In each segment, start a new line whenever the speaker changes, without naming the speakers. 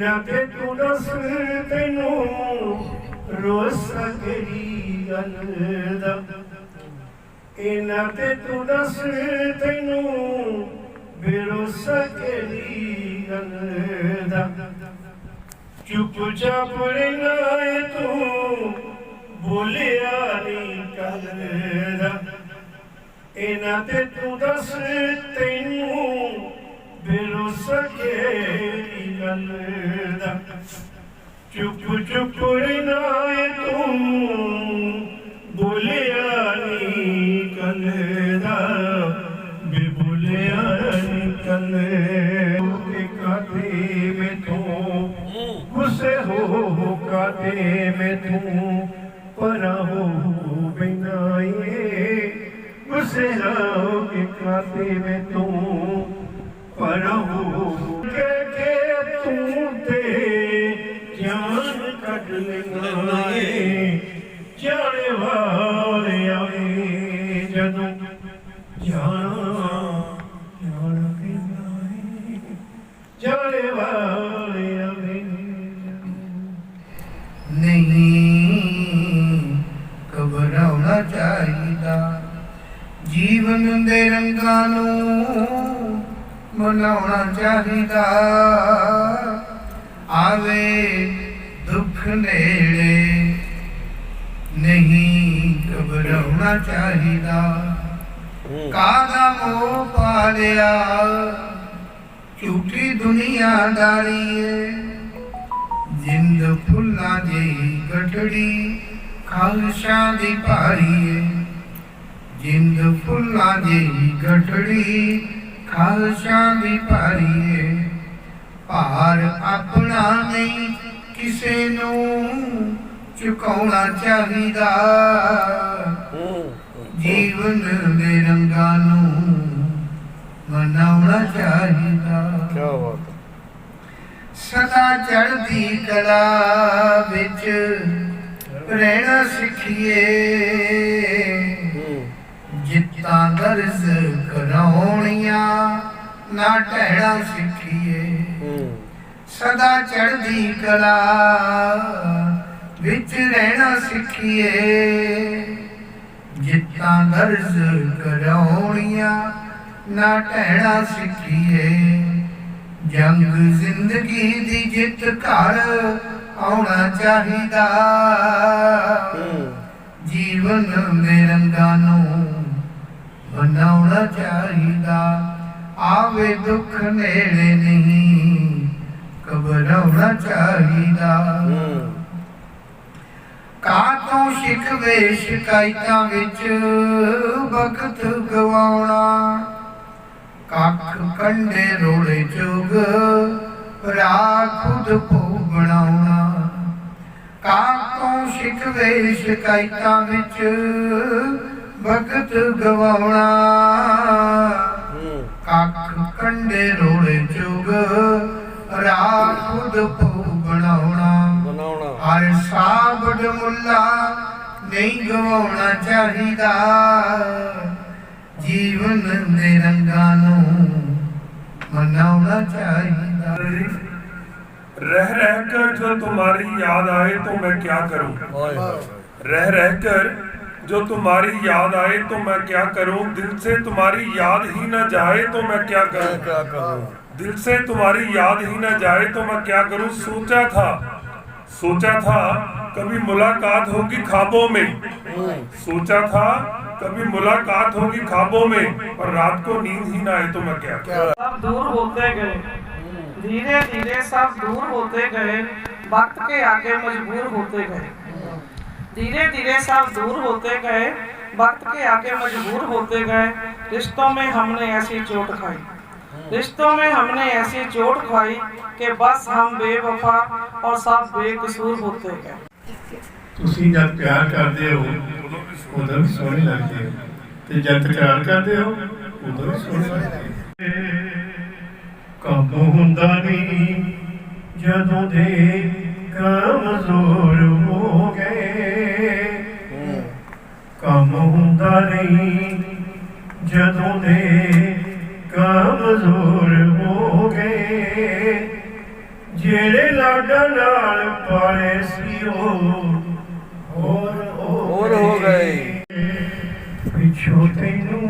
ਇਹਨਾਂ ਤੇ ਤੂੰ ਦੱਸ ਤੈਨੂੰ ਰੋਸ ਸਕਰੀ ਗੱਲ ਦਾ ਇਹਨਾਂ ਤੇ ਤੂੰ ਦੱਸ ਤੈਨੂੰ ਬਿਰੋਸਾ ਕਿਹੜੀ ਗੱਲ ਦਾ ਚੁੱਪ ਚਾਪ ਰਹਿਣਾ ਤੂੰ, ਬੋਲਿਆ ਨਹੀਂ ਕੱਲ ਦਾ ਇਹਨਾਂ ਤੇ ਤੂੰ ਦੱਸ ਤੈਨੂੰ ਬਿਰੋਸਾ ਕਿਹੜੀ ਗੱਲ ਦਾ ਚੁੱਪ ਚੁੱਪ ਰਹਿਣਾ ਏ ਤੂੰ ਬੋਲਿਆ ਨੀ ਕਲਦਾ ਬੇ ਬੋਲਿਆ ਨੀ ਕਲੇ ਕਾਤੇ ਮੈਂ ਤੂੰ ਗੁੱਸੇ ਹੋ ਹੋ ਕਾਤੇ ਮੈਂ ਤੂੰ ਪਰਾ ਹੋ ਬਿਨਾਏ ਗੁੱਸੇ ਹੋ ਕੇ ਕਾਤੇ ਮੈਂ ਤੂੰ ਪਰਾ ਹੋ ਕੇ ਤੂੰ ਤੇ ਜਾਨ ਕੱਢ ਲੈਂਗਾਏ ਜਾਣੇ ਵਾਲੇ ਆਵੇ ਜਦੋਂ ਜਾਣਾ ਜਾਣਾ ਕਿਨਾਏ ਜਾਣੇ ਵਾਲੇ ਆਵੇ
ਨਹੀਂ ਘਬਰਾਉਣਾ ਚਾਹੀਦਾ। ਜੀਵਨ ਦੇ ਰੰਗਾਂ ਨੂੰ ਮਨਾਉਣਾ ਚਾਹੀਦਾ। ਆਵੇ ਦੁੱਖ ਨੇੜੇ ਨਹੀਂ ਘਬਰਾਉਣਾ ਚਾਹੀਦਾ। ਕਾਹਦਾ ਮੋਹ ਪਾਲਿਆ? ਝੂਠੀ ਦੁਨੀਆਦਾਰੀ ਏ ਜਿੰਦ ਫੁੱਲਾਂ ਜਿਹੀ ਗਠੜੀ ਖਾਲਸ਼ਾਂ ਦੀ ਭਾਰੀ ਏ ਜਿੰਦ ਫੁੱਲਾਂ ਜਿਹੀ ਗਠੜੀ ਖਾਲਸ਼ਾਂ ਦੀ ਭਾਰੀ ਏ ਭਾਰ ਆਪਣਾ ਨਹੀਂ ਕਿਸੇ ਨੂੰ ਚੁਕਾਉਣਾ ਚਾਹੀਦਾ। ਜੀਵਨ ਦੇ ਰੰਗਾਂ ਨੂੰ ਮਨਾਉਣਾ ਚਾਹੀਦਾ। ਸਦਾ ਚੜ੍ਹਦੀ ਕਲਾ ਵਿੱਚ ਰਹਿਣਾ ਸਿੱਖੀਏ। ਜਿੱਤਾਂ ਦਰਸ ਕਰਾਉਣੀਆਂ ਨਾ ਟਹਿਣਾ ਸਿੱਖੀਏ। ਸਦਾ ਚੜ੍ਹਦੀ ਕਲਾ ਵਿੱਚ ਰਹਿਣਾ ਸਿੱਖੀਏ। ਜਿੱਤਾਂ ਦਰਸ ਕਰਾਉਣੀਆਂ ਨਾ ਟਹਿਣਾ ਸਿੱਖੀਏ। ਜੰਗ ਜ਼ਿੰਦਗੀ ਦੀ ਜਿੱਤ ਘਰ ਆਉਣਾ ਚਾਹੀਦਾ। ਜੀਵਨ ਦੇ ਰੰਗਾਂ ਨੂੰ ਬਣਾਉਣਾ ਚਾਹੀਦਾ। ਆਵੇ ਦੁੱਖ ਨੇੜੇ ਨਹੀਂ ਘਬਰਾਉਣਾ ਚਾਹੀਦਾ। ਕਾਤੋਂ ਸ਼ਿਕਵੇ ਸ਼ਿਕਾਇਤਾਂ ਵਿੱਚ ਵਕਤ ਗਵਾਉਣਾ। ਕੱਖ ਕੰਡੇ ਰੋਲੇ ਜੁਗ ਭਰਾ ਖੁਦ ਕੋ ਬਣਾਉਣਾ ਕਾਤੋਂ ਸ਼ਿਕਵੇ ਸ਼ਿਕਾਇਤਾਂ ਵਿੱਚ ਵਕਤ ਗਵਾਉਣਾ ਕੱਖ ਕੰਡੇ ਰੋਲੇ ਜੁਗ ਰਾ ਖੁਦ ਕੋ ਬਣਾਉਣਾ ਹਰ ਸਾਬੜ ਮੁੱਲਾ ਨਹੀਂ ਗਵਾਉਣਾ ਚਾਹੀਦਾ ਜੀਵਨ ਦੇ ਰੰਗਾਂ ਨੂੰ ਮਨਾਉਣਾ ਚਾਹੀਦਾ
रह रह कर जो तुम्हारी याद आए तो मैं क्या करूं रह रह कर जो तुम्हारी याद आए तो मैं क्या करूँ? दिल से तुम्हारी याद ही न जाए तो मैं क्या करूँ? दिल से तुम्हारी याद ही न जाए तो मैं क्या करूँ? सोचा था। सोचा था कभी मुलाकात होगी ख्वाबों में। सोचा था कभी मुलाकात होगी खाबों में पर रात को नींद ही ना आए तो मैं क्या करूँ?
सब दूर होते गए। धीरे धीरे सब दूर होते गए। वक्त के आगे मजबूर होते गए। धीरे धीरे सब दूर होते गए वक्त के आगे मजबूर होते गए रिश्तों में हमने ऐसी चोट खाई रिश्तों में हमने ऐसी चोट खाई कि बस हम बेवफा और सब बेकसूर होते गए
ਤੁਸੀਂ ਜਦ ਪਿਆਰ ਕਰਦੇ ਹੋ ਉਦੋਂ ਵੀ ਸੋਹਣੇ ਲੱਗਦੇ ਹੋ ਤੇ ਜਦ ਤਕਰਾਰ ਕਰਦੇ ਹੋ ਉਦੋਂ ਵੀ ਸੋਹਣੇ ਲੱਗਦੇ ਹੋ ਕੰਮ ਹੁੰਦਾ ਨਹੀਂ ਜਦੋਂ ਦੇ ਕਮਜ਼ੋਰ ਹੋ ਗਏ। ਕੰਮ ਹੁੰਦਾ ਨਹੀਂ। ਜਦੋਂ ਦੇ ਕਮਜ਼ੋਰ ਹੋ ਗਏ। ਜਿਹੜੇ ਲਾਡਾਂ ਨਾਲ ਪਾਲੇ ਸੀ ਉਹ ਹੋਰ
ਹੋਰ ਹੋ ਗਏ।
ਪਿੱਛੋਂ ਤੈਨੂੰ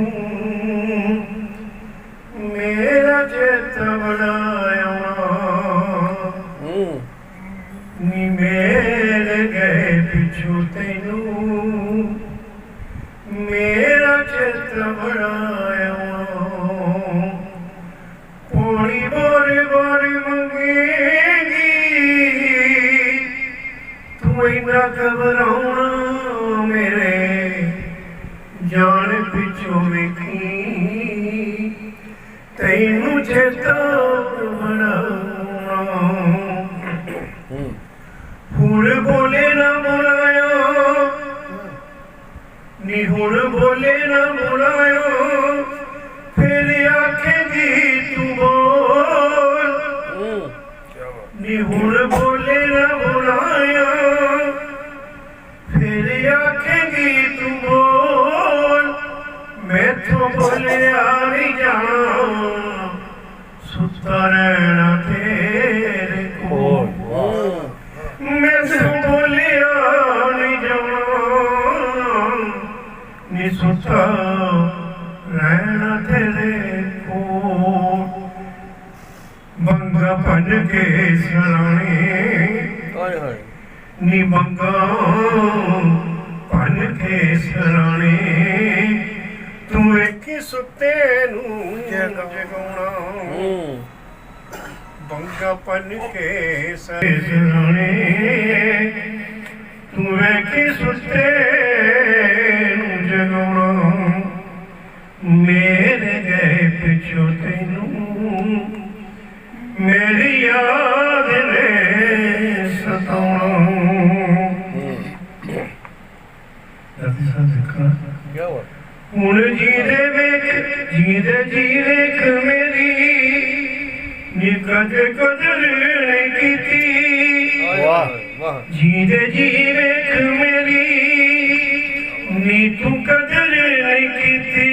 ਮੇਰਾ ਚੇਤ ਬਣਾਇਆ ਘਬਰਾਉਣਾ ਮੇਰੇ ਜਾਣ ਪਿੱਛੋਂ ਵੇਖੀ। ਤੈਨੂੰ ਚੇਤਾ ਬਣਾਉਣਾ। ਹੁਣ ਬੋਲੇ ਨਾ ਬੁਲਾਇਓ। ਨੀ ਹੁਣ ਬੋਲੇ ਨਾ ਬੁਲਾਇਓ। ਨੀ ਬੰਗਾ ਭੰਨ ਕੇ ਸਰਾਣੇ ਤੂੰ ਵੇਖੀ ਸੁੱਤੇ ਨੂੰ ਜਗਾਉਣਾ ਬੰਗਾ ਪਨ ਕੇ ਸਰਾਣੇ ਤੂੰ ਵੇਖੀ ਸੁੱਤੇ ਨੂੰ ਜਗਾਉਣਾ। ਮੇਰੇ ਗਏ ਪਿਛੋ ਤੈਨੂੰ ਮੇਰੀ ਯਾਦ ਹੁਣ ਜੀਦੇ ਵੇਖ ਜੀਦੇ ਜੀ ਵੇਖ ਮੇਰੀ। ਨੀ ਕਦੇ ਕਦਰ ਨਹੀਂ ਕੀਤੀ।
ਵਾਹ ਵਾਹ।
ਜੀਦੇ ਜੀ ਵੇਖ ਮੇਰੀ। ਨੀ ਤੂੰ ਕਦਰ ਨਹੀਂ ਕੀਤੀ।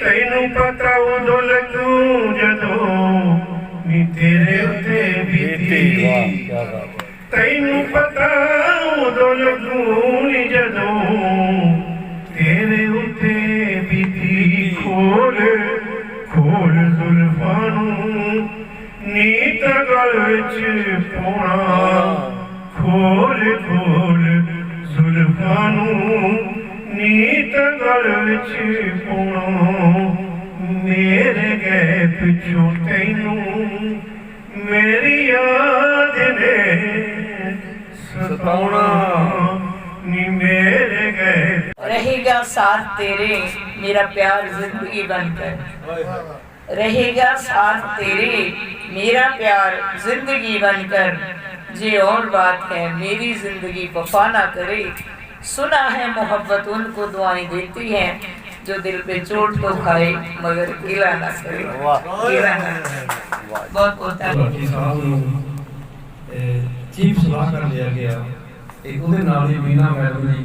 ਤੈਨੂੰ ਪਤਾ ਉਦੋਂ ਲੱਗੂ ਜਦੋਂ ਨੀ ਤੇਰੇ ਉੱਤੇ
ਬੀਤੀ। ਵਾਹ ਕੀ ਬਾਤ
ਤੈਨੂੰ ਪਤਾ ਉਦੋਂ ਲੱਗੂ ਨੂੰ ਨੀਤ ਗਲ ਵਿੱਚ ਪਾਉਣਾ। ਖੋਲ ਖੋਲ ਜ਼ੁਲਫਾਂ ਨੂੰ ਨੀਤ ਗਲ ਵਿੱਚ ਪਾਉਣਾ। ਮੇਰੇ ਗਏ ਪਿੱਛੋਂ ਤੈਨੂੰ ਮੇਰੀ ਯਾਦ ਨੇ ਸਤਾਉਣਾ। ਨੀ ਮੇਰੇ ਗਏ
ਰਹੇਗਾ ਸਾਥ ਤੇਰੇ ਮੇਰਾ ਪਿਆਰ ਜ਼ਿੰਦਗੀ ਬਣ ਕੇ रहेगा साथ तेरे मेरा प्यार जिंदगी बनकर ये और बात है मेरी जिंदगी वफा ना करे सुना है मोहब्बत उनको दुआएं देती है जो दिल पे चोट तो खाए मगर गिला ना करे गिला ना बहुत बहुत चीफ
सलाह कर लिया गया एक उन्हें नाली मीना मैडम जी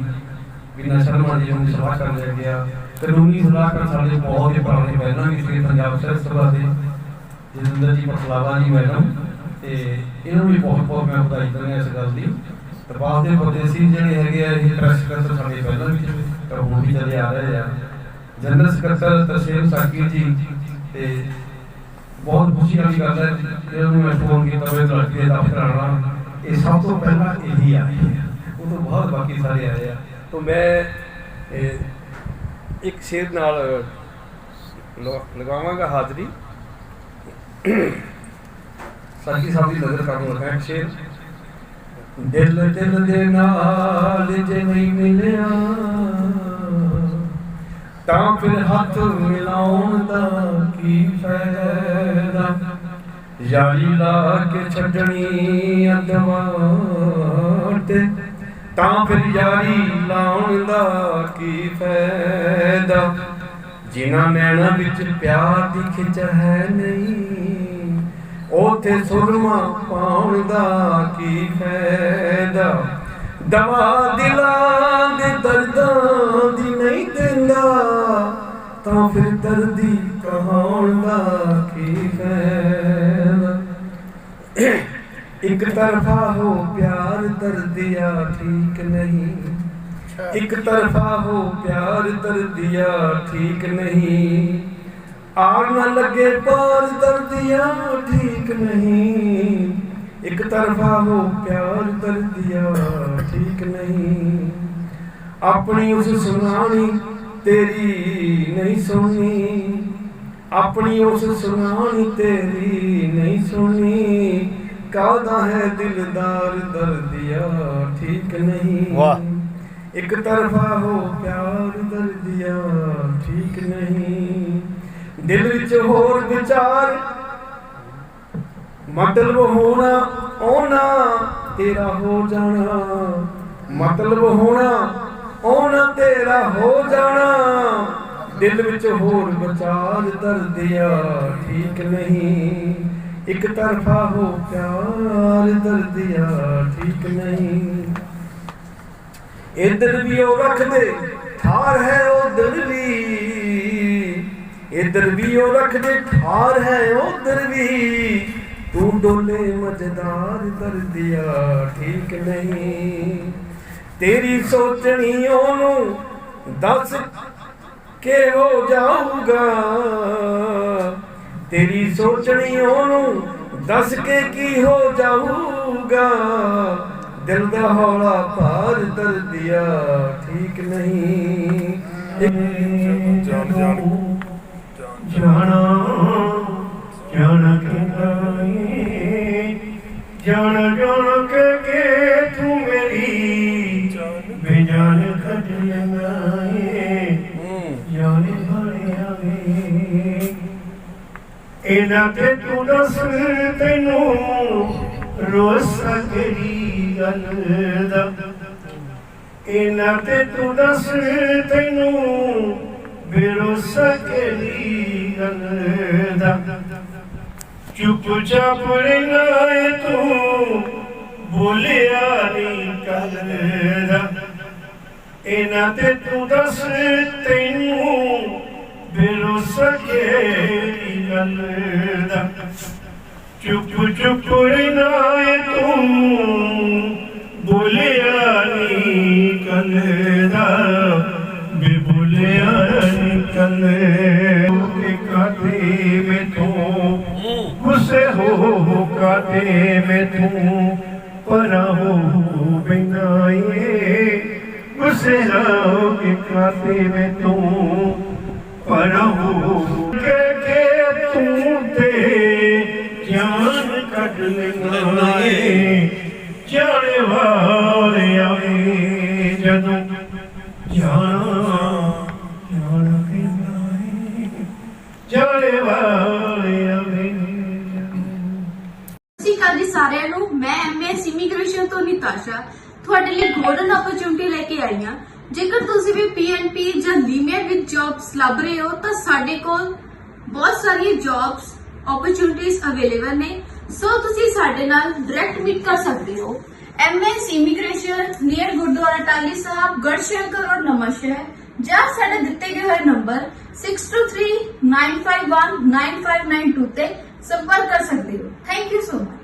बीना शर्मा जी उन्हें सलाह कर लिया गया ਸਲਾਹ ਕਰ ਲਿਆ ਗਿਆ ਕਾਨੂੰਨੀ ਸਲਾਹਕਾਰ ਸਾਡੇ ਬਹੁਤ ਹੀ ਪੁਰਾਣੇ ਪਹਿਲਾਂ ਵੀ ਸੀ ਪੰਜਾਬ ਸਰ ਸਭਾ ਦੇ ਜਸਿੰਦਰ ਜੀ ਪਤਲਾਵਾ ਜੀ ਮੈਡਮ ਤੇ ਇਹਨਾਂ ਨੂੰ ਵੀ ਬਹੁਤ ਬਹੁਤ ਮੈਂ ਵਧਾਈ ਦਿੰਦਾ ਇਸ ਗੱਲ ਦੀ। ਤੇ ਬਾਅਦ ਦੇ ਪਰਦੇਸੀ ਜਿਹੜੇ ਹੈਗੇ ਆ ਇਹ ਪ੍ਰੈਸ ਸਕੱਤਰ ਸਾਡੇ ਪਹਿਲਾਂ ਵੀ ਸੀ, ਪਰ ਹੁਣ ਵੀ ਚੱਲੇ ਆ ਰਹੇ ਆ। ਜਨਰਲ ਸਕੱਤਰ ਤਰਸੇਮ ਸਾਕੀ ਜੀ ਤੇ ਬਹੁਤ ਖੁਸ਼ੀ ਵਾਲੀ ਗੱਲ ਹੈ ਜਦੋਂ ਮੈਂ ਫੋਨ ਕੀਤਾ ਮੇਰੇ ਲੜਕੇ ਦੇ ਦਫ਼ਤਰ ਆਉਣਾ ਇਹ ਸਭ ਤੋਂ ਪਹਿਲਾਂ ਇਹੀ ਆਏ ਉਹ ਤੋਂ ਬਹੁਤ ਬਾਕੀ ਸਾਰੇ ਆਏ ਆ।
तो मैं ਇੱਕ ਸ਼ੇਰ ਨਾਲ ਲਗਾਵਾਂਗਾ
ਹਾਜ਼ਰੀ। ਸਾਡੀ ਸਾਡੀ ਨਜ਼ਰ ਕਾਨੂੰ ਲਗਾ ਸ਼ੇਰ। ਦਿਲ ਦਿਲ ਦੇ ਨਾਲ ਜੇ ਨਹੀਂ ਮਿਲਿਆ, ਤਾਂ ਫਿਰ ਹੱਥ ਮਿਲਾਉਣ ਦਾ ਕੀ ਫਾਇਦਾ? ਯਾਰੀ ਲਾ ਕੇ ਛੱਡਣੀ ਅਦਵਾਂ ਤੇ ਤਾਂ ਫਿਰ ਯਾਰੀ ਲਾਉਣ ਦਾ ਕੀ ਫਾਇਦਾ? ਜਿਨ੍ਹਾਂ ਨੈਣਾ ਵਿੱਚ ਪਿਆਰ ਦੀ ਖਿੱਚ ਹੈ ਨਹੀਂ, ਉਥੇ ਸੁਰਮਾ ਪਾਉਣ ਦਾ ਕੀ ਫਾਇਦਾ? ਦਵਾ ਦਿਲਾਂ ਦੇ ਦਰਦਾਂ ਦੀ ਨਹੀਂ ਦਿੰਦਾ, ਤਾਂ ਫਿਰ ਦਰਦੀ ਕਹਾਉਣ ਦਾ ਕੀ ਫਾਇਦਾ? ਇੱਕ ਤਰਫਾ ਹੋ ਪਿਆਰ ਦਰਦਿਆ ਠੀਕ ਨਹੀਂ। ਇੱਕ ਤਰਫਾ ਹੋ ਪਿਆਰ ਦਰਦਿਆ ਠੀਕ ਨਹੀਂ। ਆਗ ਨਾ ਲੱਗੇ ਪਾਰ ਦਰਦਿਆ ਠੀਕ ਨਹੀਂ। ਇੱਕ ਤਰਫਾ ਹੋ ਪਿਆਰ ਦਰਦਿਆ ਠੀਕ ਨਹੀਂ। ਆਪਣੀ ਉਸ ਸੁਣਾਣੀ ਤੇਰੀ ਨਹੀਂ ਸੁਣੀ ਆਪਣੀ ਉਸ ਸੁਣਾਣੀ ਤੇਰੀ ਨਹੀਂ ਸੁਣੀ ਕਾਹਦਾ ਹੈ ਦਿਲਦਾਰ ਦਰਦਿਆ? ਠੀਕ ਨਹੀਂ।
ਵਾਹ।
ਇੱਕ ਤਰਫਾ ਹੋ ਪਿਆਰ ਦਰਦਿਆ ਠੀਕ ਨਹੀਂ। ਦਿਲ ਵਿੱਚ ਹੋਰ ਵਿਚਾਰ। ਮਤਲਬ ਹੋਣਾ ਆਉਣਾ ਤੇਰਾ ਹੋ ਜਾਣਾ। ਮਤਲਬ ਹੋਣਾ ਆਉਣਾ ਤੇਰਾ ਹੋ ਜਾਣਾ। ਦਿਲ ਵਿੱਚ ਹੋਰ ਵਿਚਾਰ ਦਰਦਿਆ ਠੀਕ ਨਹੀਂ। ਇੱਕ ਤਰਫਾ ਹੋ ਪਿਆਰ ਦਰਦਿਆ, ਠੀਕ ਨਹੀਂ। ਇਧਰ ਵੀ ਉਹ ਰੱਖਦੇ, ਠਾਰ ਹੈ ਉਧਰ ਵੀ। ਇਧਰ ਵੀ ਉਹ ਰੱਖਦੇ, ਠਾਰ ਹੈ ਉਧਰ ਵੀ। ਤੂੰ ਡੋਲੇ ਮਜਦਾਰ ਦਰਦਿਆ, ਠੀਕ ਨਹੀਂ। ਤੇਰੀ ਸੋਚਣੀ ਉਹਨੂੰ ਦੱਸ ਕੇ ਹੋ ਜਾਊਗਾ। ਤੇਰੀ ਸੋਚਣੀ ਉਹਨੂੰ ਦੱਸ ਕੇ ਕੀ ਹੋ ਜਾਊਗਾ। ਦਿਲ ਦਾ ਹੌਲਾ ਭਾਰ ਦਰਦਿਆ ਠੀਕ ਨਹੀਂ।
ਜਾਣ ਜਾਣ
ਜਾਣਾ ਜਾਣ ਜਾਣ। ਇਹਨਾਂ ਤੇ ਤੂੰ ਦੱਸ ਤੈਨੂੰ ਰੋਸ ਸਕਰੀ ਗੱਲ ਦਾ। ਇਹਨਾਂ ਤੇ ਤੂੰ ਦੱਸ ਤੈਨੂੰ ਬਿਰੋਸਾ ਕਿਹੜੀ ਗੱਲ ਦਾ। ਚੁੱਪ ਚਾਪ ਰਹਿਣਾ ਏ ਤੂੰ, ਬੋਲਿਆ ਨਹੀਂ ਕੱਲ ਦਾ। ਇਹਨਾਂ ਤੇ ਤੂੰ ਦੱਸ ਤੈਨੂੰ ਬਿਰੋਸਾ ਕਿਹੜੀ ਗੱਲ ਦਾ ਚੁੱਪ ਚੁੱਪ ਰਹਿਣਾ ਏ ਤੂੰ ਬੋਲਿਆ ਨਹੀਂ ਕੱਲ ਦਾ ਬੇ ਬੋਲਿਆ ਨਹੀਂ ਕੱਲ ਕੇ ਕਾਤੇ ਮੈਂ ਤੂੰ ਗੁੱਸੇ ਹੋ ਹੋ ਕਾਤੇ ਮੈਂ ਤੂੰ ਪਰਾ ਹੋ ਬਿਨਾਏ
ਰਹੇ ਹੋ ਤਾਂ ਸਾਡੇ ਕੋਲ ਬਹੁਤ ਸਾਰੀਆਂ ਜੌਬਸ ਓਪਰਚੁਨਿਟੀਜ਼ ਅਵੇਲੇਬਲ ਨੇ ਸੋ ਤੁਸੀਂ ਸਾਡੇ ਨਾਲ ਡਾਇਰੈਕਟ ਮੀਟ ਕਰ ਸਕਦੇ ਹੋ MS immigration near Gurdwara Tahli Sahib Garhshankar road Nawanshahr ਜਾਂ ਸਾਡੇ ਦਿੱਤੇ ਗਏ ਹੋਏ ਨੰਬਰ 6239519592 ਤੇ ਸੰਪਰਕ ਕਰ ਸਕਦੇ ਹੋ ਥੈਂਕ ਯੂ ਸੋ ਮਚ